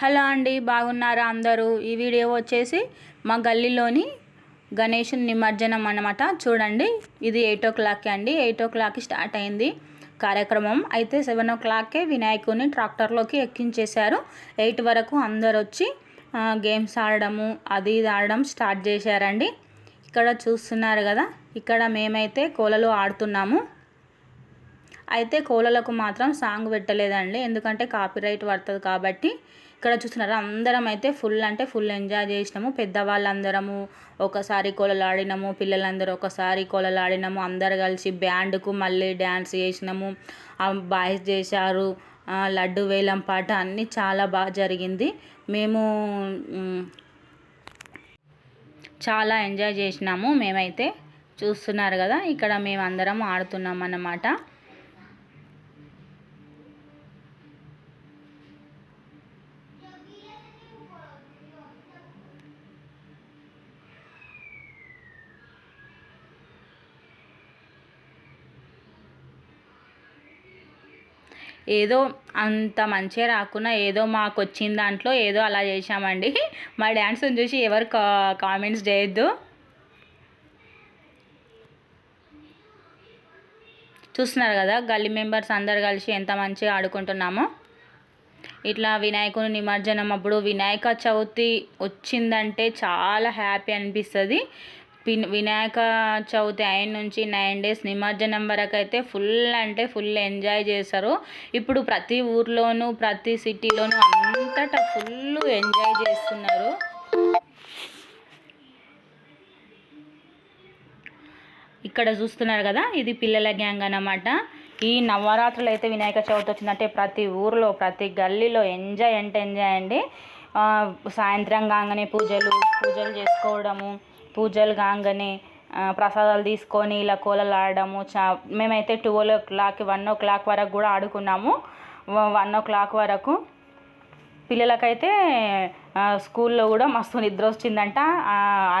Hello అండి బాగున్నారా అందరూ? ఈ వీడియో వచ్చేసి మా గల్లీలోని గణేష్ నిమజ్జనం అనమాట చూడండి ఇది ఎయిట్ ఓ క్లాక్కి అండి. ఎయిట్ ఓ క్లాక్కి స్టార్ట్ అయింది కార్యక్రమం. అయితే సెవెన్ ఓ క్లాక్కే వినాయకుడిని ట్రాక్టర్లోకి ఎక్కించేశారు. ఎయిట్ వరకు అందరు వచ్చి గేమ్స్ ఆడడము అది ఇది ఆడడం స్టార్ట్ చేశారండి. ఇక్కడ చూస్తున్నారు కదా ఇక్కడ మేమైతే కోలలు ఆడుతున్నాము. అయితే కోలలకు మాత్రం సాంగ్ పెట్టలేదండి. ఎందుకంటే కాపీరైట్ పడుతుంది కాబట్టి. ఇక్కడ చూస్తున్నారా అందరం అయితే ఫుల్ అంటే ఫుల్ ఎంజాయ్ చేసినాము. పెద్దవాళ్ళందరము ఒకసారి కోలలు ఆడినాము పిల్లలందరూ ఒకసారి కోలలు ఆడినాము అందరు కలిసి బ్యాండ్కు మళ్ళీ డ్యాన్స్ చేసినాము. బాయ్స్ చేశారు లడ్డు వేలం పాట అన్నీ చాలా బాగా జరిగింది. మేము చాలా ఎంజాయ్ చేసినాము. మేమైతే చూస్తున్నారు కదా ఇక్కడ మేము అందరం ఆడుతున్నాం అన్నమాట ఏదో అంత మంచిగా రాకున్నా ఏదో మాకు వచ్చిన దాంట్లో ఏదో అలా చేశామండి. మా డ్యాన్స్ని చూసి ఎవరు కా కామెంట్స్ చేయొద్దు. చూస్తున్నారు కదా గల్లీ మెంబర్స్ అందరు కలిసి ఎంత మంచిగా ఆడుకుంటున్నామో. ఇట్లా వినాయకుని నిమజ్జనం అప్పుడు వినాయక చవితి వచ్చిందంటే చాలా హ్యాపీ అనిపిస్తుంది. వినాయక చవితి అయిన నుంచి నైన్ డేస్ నిమజ్జనం వరకు అయితే ఫుల్ అంటే ఫుల్ ఎంజాయ్ చేస్తారు ఇప్పుడు ప్రతి ఊర్లోనూ ప్రతి సిటీలోనూ అంతటా ఫుల్ ఎంజాయ్ చేస్తున్నారు. ఇక్కడ చూస్తున్నారు కదా ఇది పిల్లల గ్యాంగ్ అన్నమాట. ఈ నవరాత్రులు అయితే వినాయక చవితి వచ్చిందంటే ప్రతి ఊర్లో ప్రతి గల్లీలో ఎంజాయ్ అంటే ఎంజాయ్ అండి. సాయంత్రం కాగానే పూజలు పూజలు చేసుకోవడము. పూజలు కాగానే ప్రసాదాలు తీసుకొని ఇలా కోలలు ఆడడము చా మేమైతే twelve o'clock one o'clock వరకు కూడా ఆడుకున్నాము. వన్ ఓ క్లాక్ వరకు పిల్లలకైతే స్కూల్లో కూడా మస్తు నిద్ర వచ్చిందంట.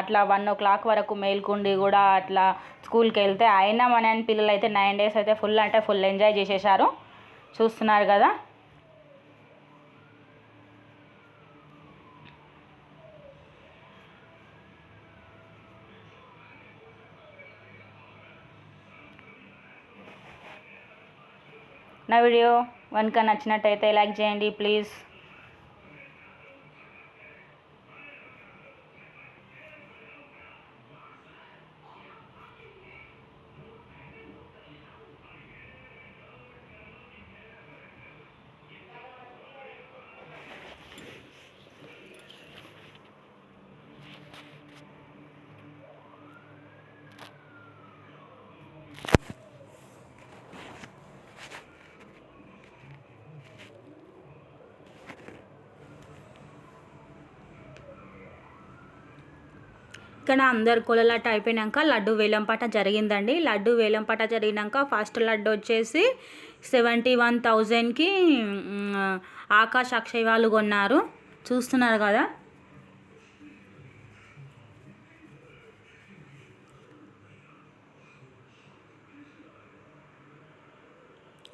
అట్లా వన్ ఓ క్లాక్ వరకు మేల్కుండి కూడా అట్లా స్కూల్కి వెళ్తే అయినా మన పిల్లలు అయితే నైన్ డేస్ అయితే ఫుల్ అంటే ఫుల్ ఎంజాయ్ చేసేసారు చూస్తున్నారు కదా? నా వీడియో కనుక నచ్చినట్టయితే లైక్ చేయండి ప్లీజ్. ఇక్కడ అందరు కొలలాట అయిపోయినాక లడ్డు వేలంపాట జరిగిందండి. లడ్డు వేలంపాట జరిగినాక ఫస్ట్ లడ్డు వచ్చేసి సెవెంటీ వన్ థౌజండ్కి ఆకాశ అక్షయ్ వాళ్ళు కొన్నారు. చూస్తున్నారు కదా?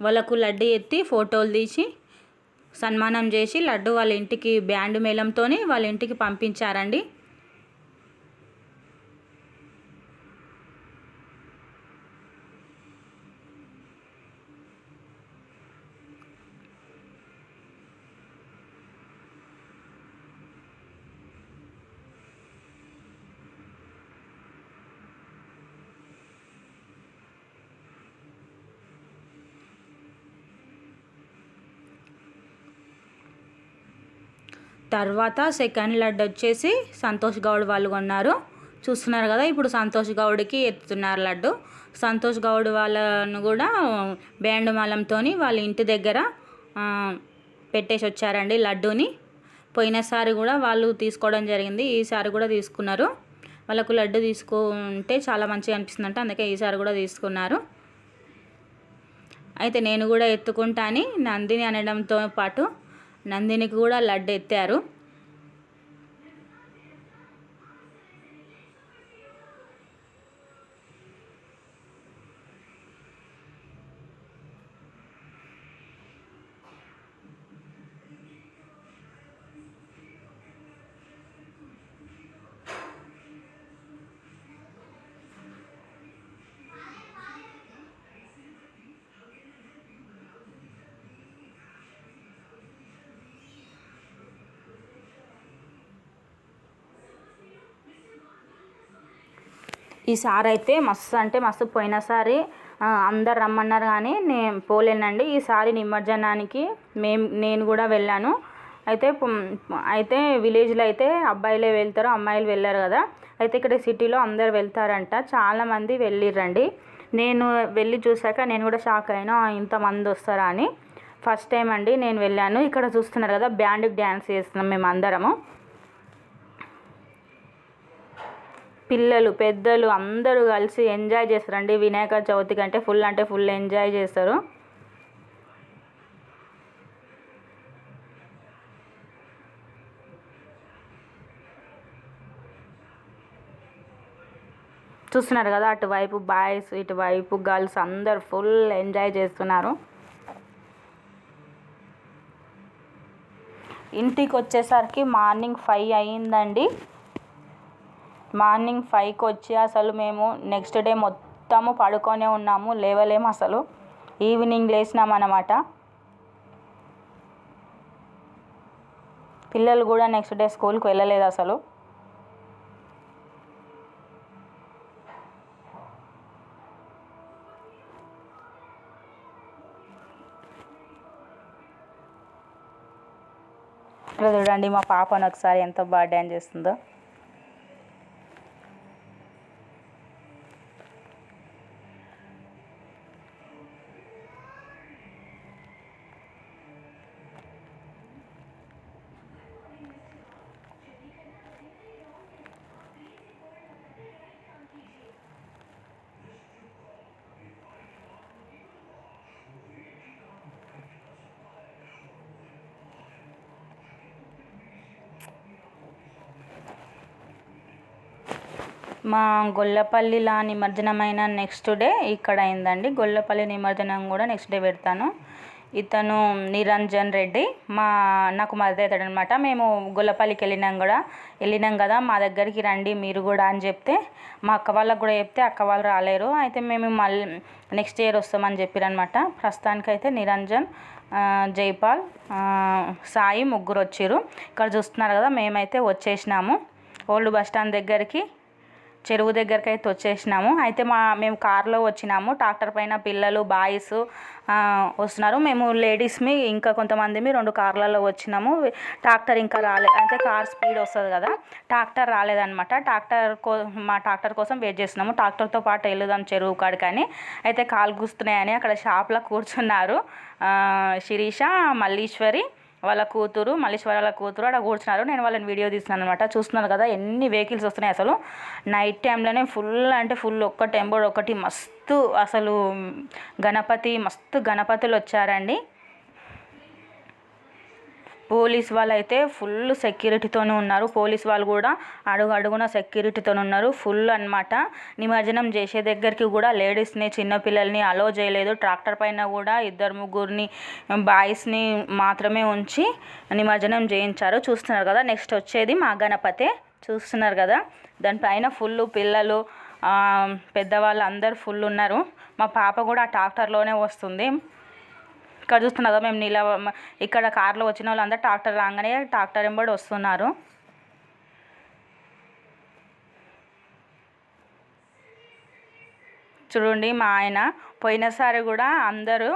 వాళ్ళకు లడ్డు ఎత్తి ఫోటోలు తీసి సన్మానం చేసి లడ్డు వాళ్ళ ఇంటికి బ్యాండ్ మేళంతో వాళ్ళ ఇంటికి పంపించారండి. తర్వాత సెకండ్ లడ్డు వచ్చేసి సంతోష్ గౌడ్ వాళ్ళు కొన్నారు. చూస్తున్నారు కదా ఇప్పుడు సంతోష్ గౌడ్కి ఎత్తుతున్నారు లడ్డు. సంతోష్ గౌడ్ వాళ్ళను కూడా బ్యాండ్ మాలంతో వాళ్ళ ఇంటి దగ్గర పెట్టేసి వచ్చారండి లడ్డూని. పోయినసారి కూడా వాళ్ళు తీసుకోవడం జరిగింది ఈసారి కూడా తీసుకున్నారు. వాళ్ళకు లడ్డు తీసుకుంటే చాలా మంచిగా అనిపిస్తుందంటే అందుకే ఈసారి కూడా తీసుకున్నారు. అయితే నేను కూడా ఎత్తుకుంటాని నందిని అనడంతో పాటు నందినికి కూడా లడ్డు ఎత్తారు ఈసారి అయితే మస్తు అంటే మస్తు పోయినసారి అందరు రమ్మన్నారు కానీ నేను పోలేనండి. ఈసారి నిమజ్జనానికి మేము నేను కూడా వెళ్ళాను. అయితే అయితే విలేజ్లో అయితే అబ్బాయిలే వెళ్తారు అమ్మాయిలు వెళ్ళారు కదా. అయితే ఇక్కడ సిటీలో అందరు వెళ్తారంట చాలామంది వెళ్ళిర్రండి. నేను వెళ్ళి చూశాక నేను కూడా షాక్ అయినా ఇంతమంది వస్తారా అని. ఫస్ట్ టైం అండి నేను వెళ్ళాను. ఇక్కడ చూస్తున్నారు కదా బ్యాండ్కి డ్యాన్స్ చేస్తున్నాం మేము అందరము పిల్లలు పెద్దలు అందరూ కలిసి ఎంజాయ్ చేస్తారండి. వినాయక చవితి కంటే ఫుల్ అంటే ఫుల్ ఎంజాయ్ చేస్తారు. చూస్తున్నారు కదా అటువైపు బాయ్స్ ఇటువైపు గర్ల్స్ అందరు ఫుల్ ఎంజాయ్ చేస్తున్నారు. ఇంటికి వచ్చేసరికి మార్నింగ్ ఫైవ్ అయ్యిందండి మార్నింగ్ ఫైవ్కి వచ్చి అసలు మేము నెక్స్ట్ డే మొత్తము పడుకొనే ఉన్నాము లేవలేము అసలు. ఈవినింగ్ లేచినాం అన్నమాట పిల్లలు కూడా నెక్స్ట్ డే స్కూల్కి వెళ్ళలేదు అసలు. ఇక్కడ చూడండి మా పాపను ఒకసారి ఎంత బాగా డ్యాన్స్ చేస్తుందో. మా గొల్లపల్లిలా నిమజ్జనమైన నెక్స్ట్ డే ఇక్కడ అయిందండి. గొల్లపల్లి నిమజ్జనం కూడా నెక్స్ట్ డే పెడతాను. ఇతను నిరంజన్ రెడ్డి మా నాకు మద్దతు అవుతాడు అనమాట మేము గొల్లపల్లికి వెళ్ళినాం కూడా. వెళ్ళినాం కదా మా దగ్గరికి రండి మీరు కూడా అని చెప్తే మా అక్క వాళ్ళకు కూడా చెప్తే అక్క వాళ్ళు రాలేరు. అయితే మేము మళ్ళీ నెక్స్ట్ ఇయర్ వస్తామని చెప్పారనమాట ప్రస్తుతానికైతే నిరంజన్ జైపాల్ సాయి ముగ్గురు వచ్చిర్రు. ఇక్కడ చూస్తున్నారు కదా మేమైతే వచ్చేసినాము. ఓల్డ్ బస్ స్టాండ్ దగ్గరికి చెరువు దగ్గరికి అయితే వచ్చేసినాము. అయితే మా మేము కార్లో వచ్చినాము. ట్రాక్టర్ పైన పిల్లలు బాయ్స్ వస్తున్నారు. మేము లేడీస్మి ఇంకా కొంతమందిమి రెండు కార్లలో వచ్చినాము. ట్రాక్టర్ ఇంకా రాలేదు అంటే కార్ స్పీడ్ వస్తుంది కదా ట్రాక్టర్ రాలేదనమాట ట్రాక్టర్ కో మా ట్రాక్టర్ కోసం వెయిట్ చేస్తున్నాము. ట్రాక్టర్తో పాటు వెళ్దాం చెరువు కాడికని. అయితే కాలు గుస్తున్నాయని అక్కడ షాప్లో కూర్చున్నారు. శిరీష మల్లీశ్వరి వాళ్ళ కూతురు మల్లేశ్వర వాళ్ళ కూతురు అక్కడ కూర్చున్నారు. నేను వాళ్ళని వీడియో తీస్తున్నాను అనమాట చూస్తున్నారు కదా ఎన్ని వెహికల్స్ వస్తున్నాయి అసలు. నైట్ టైంలోనే ఫుల్ అంటే ఫుల్ ఒక్క టెంబోడ్ ఒకటి మస్తు అసలు గణపతి మస్తు గణపతులు వచ్చారండి. పోలీస్ వాళ్ళు అయితే ఫుల్ సెక్యూరిటీతోనే ఉన్నారు. పోలీస్ వాళ్ళు కూడా అడుగు అడుగున సెక్యూరిటీతో ఉన్నారు. ఫుల్ అన్నమాట. నిమజ్జనం చేసే దగ్గరికి కూడా లేడీస్ని చిన్నపిల్లల్ని అలో చేయలేదు. ట్రాక్టర్ పైన కూడా ఇద్దరు ముగ్గురిని బాయ్స్ని మాత్రమే ఉంచి నిమజ్జనం చేయించారు. చూస్తున్నారు కదా నెక్స్ట్ వచ్చేది మా గణపతే. చూస్తున్నారు కదా దానిపైన ఫుల్ పిల్లలు పెద్దవాళ్ళు అందరు ఫుల్ ఉన్నారు. మా పాప కూడా ఆ ట్రాక్టర్లోనే వస్తుంది. ఇక్కడ చూస్తున్నా కదా మేము నీళ్ళ ఇక్కడ కార్లో వచ్చిన వాళ్ళందరూ ట్రాక్టర్ రాగానే ట్రాక్టర్ వెంబడి వస్తున్నారు. చూడండి మా ఆయన పోయినసారి కూడా అందరూ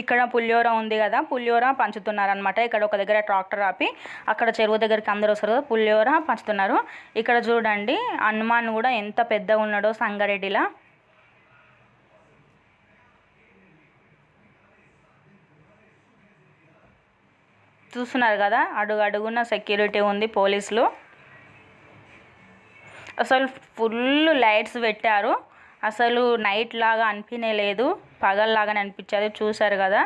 ఇక్కడ పులిహోర ఉంది కదా పులిహోర పంచుతున్నారనమాట ఇక్కడ ఒక దగ్గర ట్రాక్టర్ ఆపి అక్కడ చెరువు దగ్గరికి అందరూ వస్తారు కదా పులిహోర పంచుతున్నారు. ఇక్కడ చూడండి హనుమాన్ కూడా ఎంత పెద్దగా ఉన్నాడో సంగారెడ్డిలా. చూస్తున్నారు కదా అడుగు అడుగున సెక్యూరిటీ ఉంది పోలీసులు. అసలు ఫుల్ లైట్స్ పెట్టారు. అసలు నైట్ లాగా అనిపించలేదు పగల్లాగానే అనిపించేది. చూశారు కదా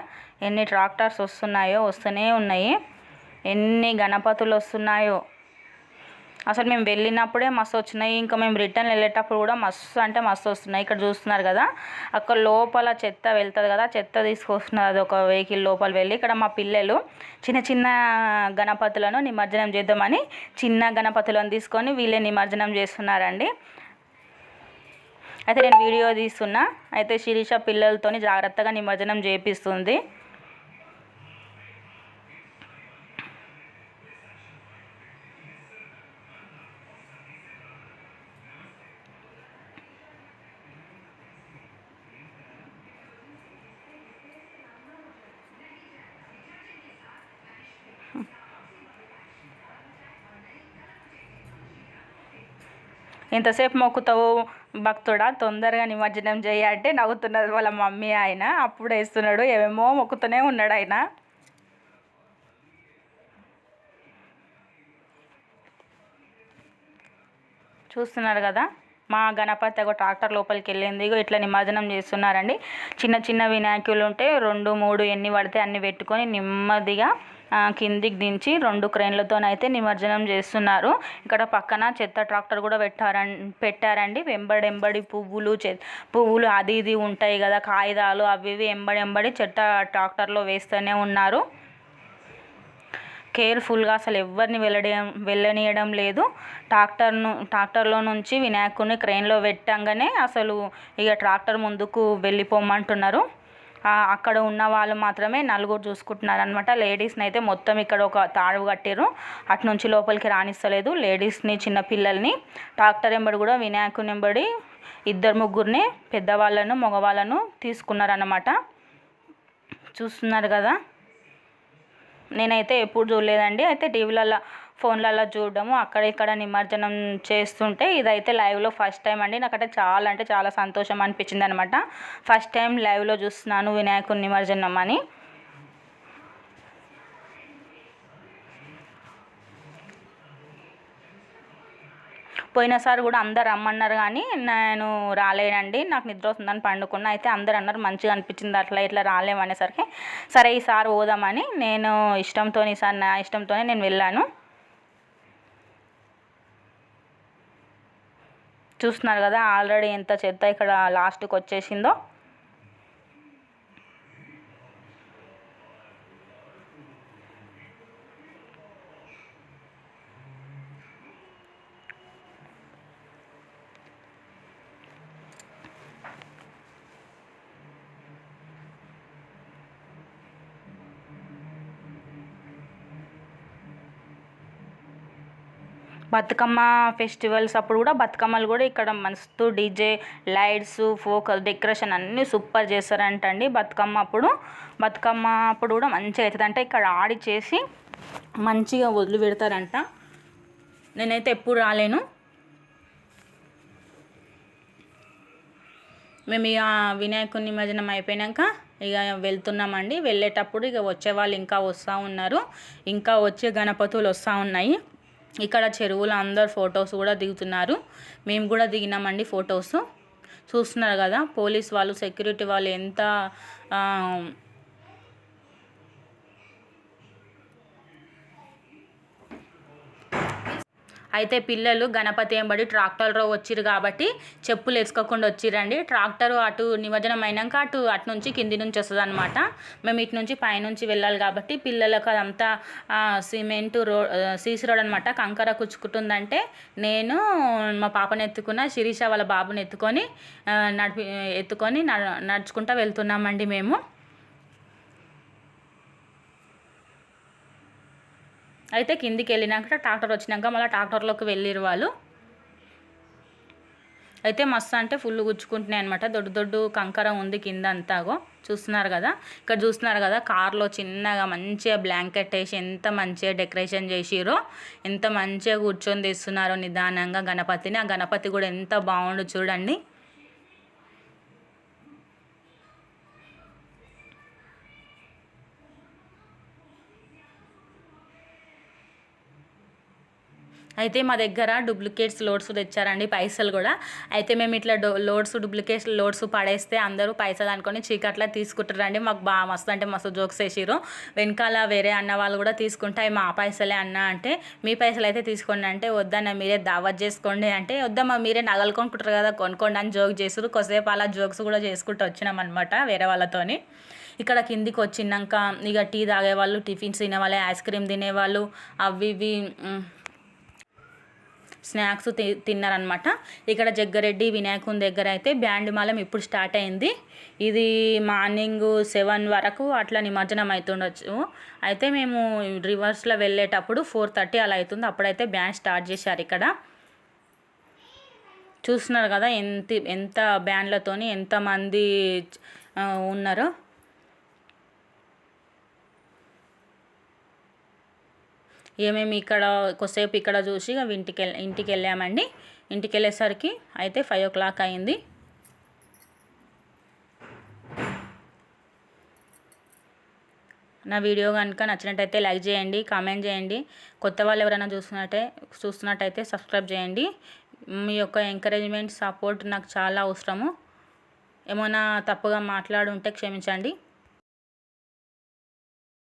ఎన్ని ట్రాక్టర్స్ వస్తున్నాయో వస్తూనే ఉన్నాయి. ఎన్ని గణపతులు వస్తున్నాయో. అసలు మేము వెళ్ళినప్పుడే మస్తు వచ్చినాయి. ఇంకా మేము రిటర్న్ వెళ్ళేటప్పుడు కూడా మస్తు అంటే మస్తు వస్తున్నాయి. ఇక్కడ చూస్తున్నారు కదా అక్కడ లోపల చెత్త వెళ్తుంది కదా చెత్త తీసుకొస్తున్నారు. అది ఒక వెహికల్ లోపల వెళ్ళి ఇక్కడ మా పిల్లలు చిన్న చిన్న గణపతులను నిమజ్జనం చేద్దామని చిన్న గణపతులను తీసుకొని వీళ్ళే నిమజ్జనం చేస్తున్నారండి. అయితే నేను వీడియో తీస్తున్నా. అయితే శిరీష పిల్లలతోని జాగ్రత్తగా నిమజ్జనం చేపిస్తుంది. ఇంతసేపు మొక్కుతావు భక్తుడా? తొందరగా నిమజ్జనం చేయ అంటే నవ్వుతున్నది వాళ్ళ మమ్మీ ఆయన. అప్పుడు వేస్తున్నాడు. ఏమేమో మొక్కుతూనే ఉన్నాడు ఆయన. చూస్తున్నారు కదా? మా గణపతి ఒక ట్రాక్టర్ లోపలికి వెళ్ళింది. ఇగో ఇట్లా నిమజ్జనం చేస్తున్నారండి. చిన్న చిన్న వినాయకులు ఉంటే రెండు మూడు ఎన్ని పడితే అన్ని పెట్టుకొని నెమ్మదిగా కిందికి దించి రెండు క్రేన్లతోనైతే నిమజ్జనం చేస్తున్నారు. ఇక్కడ పక్కన చెత్త ట్రాక్టర్ కూడా పెట్టారం పెట్టారండి. వెంబడెంబడి పువ్వులు పువ్వులు అది ఇది ఉంటాయి కదా కాగితాలు అవి ఇవి ఎంబడెంబడి చెత్త ట్రాక్టర్లో వేస్తూనే ఉన్నారు. కేర్ఫుల్గా అసలు ఎవరిని వెళ్ళడం వెళ్ళనీయడం లేదు. ట్రాక్టర్ను ట్రాక్టర్లో నుంచి వినాయకుడిని క్రెయిన్లో పెట్టంగానే అసలు ఇక ట్రాక్టర్ ముందుకు వెళ్ళిపోమంటున్నారు. అక్కడ ఉన్న వాళ్ళు మాత్రమే నలుగురు చూసుకుంటున్నారు అనమాట లేడీస్ని అయితే మొత్తం ఇక్కడ ఒక తాడు కట్టారు అటు నుంచి లోపలికి రానిస్తలేదు. లేడీస్ని చిన్న పిల్లల్ని డాక్టర్ ఎంబడి కూడా వినాయకుని ఎంబడి ఇద్దరు ముగ్గురిని పెద్దవాళ్ళను మగవాళ్ళను తీసుకున్నారన్నమాట. చూస్తున్నారు కదా? నేనైతే ఎప్పుడు చూడలేదండి. అయితే టీవీలలో ఫోన్లలో చూడడము అక్కడ ఇక్కడ నిమజ్జనం చేస్తుంటే ఇదైతే లైవ్లో ఫస్ట్ టైం అండి. నాకైతే చాలా అంటే చాలా సంతోషం అనిపించింది అనమాట ఫస్ట్ టైం లైవ్లో చూస్తున్నాను వినాయకుని నిమజ్జనం అని. పోయినసారి కూడా అందరు రమ్మన్నారు కానీ నేను రాలేనండి. నాకు నిద్ర వస్తుందని పండుకున్నా. అయితే అందరు అన్నారు మంచిగా అనిపించింది అట్లా ఇట్లా రాలేమనేసరికి సరే ఈసారి పోదామని నేను ఇష్టంతో ఈసారి నా ఇష్టంతోనే నేను వెళ్ళాను. చూస్తున్నారు కదా ఆల్రెడీ ఎంత చెత్త ఇక్కడ లాస్ట్కి వచ్చేసిందో బతుకమ్మ ఫెస్టివల్స్ అప్పుడు కూడా బతుకమ్మలు కూడా ఇక్కడ మస్తు డీజే లైట్స్ ఫోక్ డెకరేషన్ అన్నీ సూపర్ చేస్తారంట అండి బతుకమ్మ అప్పుడు. బతుకమ్మ అప్పుడు కూడా మంచిగా అవుతుంది. అంటే ఇక్కడ ఆడి చేసి మంచిగా వదిలి పెడతారంట. నేనైతే ఎప్పుడు రాలేను. మేము ఇక వినాయకుని నిమజ్జనం అయిపోయాక ఇక వెళ్తున్నామండి. వెళ్ళేటప్పుడు ఇక వచ్చే వాళ్ళు ఇంకా వస్తూ ఉన్నారు. ఇంకా వచ్చే గణపతులు వస్తూ ఉన్నాయి. ఇక్కడ చెరువులో అందరు ఫొటోస్ కూడా దిగుతున్నారు. మేము కూడా దిగినామండి ఫొటోస్. చూస్తున్నారు కదా పోలీస్ వాళ్ళు సెక్యూరిటీ వాళ్ళు ఎంత అయితే పిల్లలు గణపతి ఎంబడి ట్రాక్టర్లో వచ్చిరు కాబట్టి చెప్పులు వేసుకోకుండా వచ్చిరండి ట్రాక్టర్ అటు నిమజ్జనం అయినాక అటు అటు నుంచి కింది నుంచి వస్తుంది అనమాట మేము ఇటు నుంచి పైనుంచి వెళ్ళాలి కాబట్టి పిల్లలకు అదంతా సిమెంట్ రోడ్ సీసీ రోడ్ అనమాట కంకర కుచ్చుకుంటుందంటే నేను మా పాపని ఎత్తుకున్న శిరీష వాళ్ళ బాబుని ఎత్తుకొని నడిపి ఎత్తుకొని న- నడుచుకుంటూ వెళ్తున్నామండి మేము. అయితే కిందికి వెళ్ళినాక ట్రాక్టర్ వచ్చినాక మళ్ళీ ట్రాక్టర్లోకి వెళ్ళిరు వాళ్ళు. అయితే మస్తు అంటే ఫుల్ గుచ్చుకుంటున్నాయి అనమాట దొడ్డు దొడ్డు కంకర ఉంది కింద అంతాగో చూస్తున్నారు కదా? ఇక్కడ చూస్తున్నారు కదా? కార్లో చిన్నగా మంచిగా బ్లాంకెట్ వేసి ఎంత మంచిగా డెకరేషన్ చేసిరో ఎంత మంచిగా కూర్చొని తీస్తున్నారో నిదానంగా గణపతిని. ఆ గణపతి కూడా ఎంత బాగుండు చూడండి. అయితే మా దగ్గర డూప్లికేట్స్ లోడ్స్ తెచ్చారండి పైసలు కూడా. అయితే మేము ఇట్లా డో లోడ్స్ డూప్లికేట్స్ లోడ్స్ పడేస్తే అందరూ పైసలు అనుకొని చీకట్లా తీసుకుంటారండి. మాకు బాగా మస్తు అంటే మస్తు జోక్స్ వేసిరు వెనకాల వేరే అన్న వాళ్ళు కూడా తీసుకుంటాయి మా పైసలే అన్న అంటే మీ పైసలు అయితే తీసుకోండి అంటే వద్దన్న మీరే దావత్ చేసుకోండి అంటే వద్దమ్మా మీరే నగలు కొనుక్కుంటారు కదా కొనుక్కోండి అని జోక్ చేసారు కొద్దిసేపు అలా జోక్స్ కూడా చేసుకుంటూ వచ్చినాం అనమాట వేరే వాళ్ళతోని. ఇక్కడ కిందికి వచ్చినాక ఇక టీ తాగేవాళ్ళు టిఫిన్స్ తినేవాళ్ళు ఐస్ క్రీమ్ తినేవాళ్ళు అవి ఇవి స్నాక్స్ తి తిన్నారనమాట ఇక్కడ జగ్గారెడ్డి వినాయకుని దగ్గర అయితే బ్యాండ్ మాలం ఇప్పుడు స్టార్ట్ అయింది. ఇది మార్నింగ్ సెవెన్ వరకు అట్లా నిమజ్జనం అవుతుండొచ్చు అయితే మేము రివర్స్లో వెళ్ళేటప్పుడు ఫోర్ థర్టీ అలా అవుతుంది అప్పుడైతే బ్యాండ్ స్టార్ట్ చేశారు ఇక్కడ. చూస్తున్నారు కదా ఎంత ఎంత బ్యాండ్లతోని ఎంతమంది ఉన్నారో. ఇక మేము ఇక్కడ కొద్దిసేపు ఇక్కడ చూసి ఇక ఇంటికి వెళ్ళి ఇంటికి వెళ్ళామండి ఇంటికి వెళ్ళేసరికి అయితే ఫైవ్ ఓ క్లాక్ అయింది. నా వీడియో కనుక నచ్చినట్టయితే లైక్ చేయండి కామెంట్ చేయండి. కొత్త వాళ్ళు ఎవరైనా చూస్తున్నట్టే చూస్తున్నట్టయితే సబ్స్క్రైబ్ చేయండి. మీ యొక్క ఎంకరేజ్మెంట్ సపోర్ట్ నాకు చాలా అవసరము. ఏమైనా తప్పుగా మాట్లాడుంటే క్షమించండి.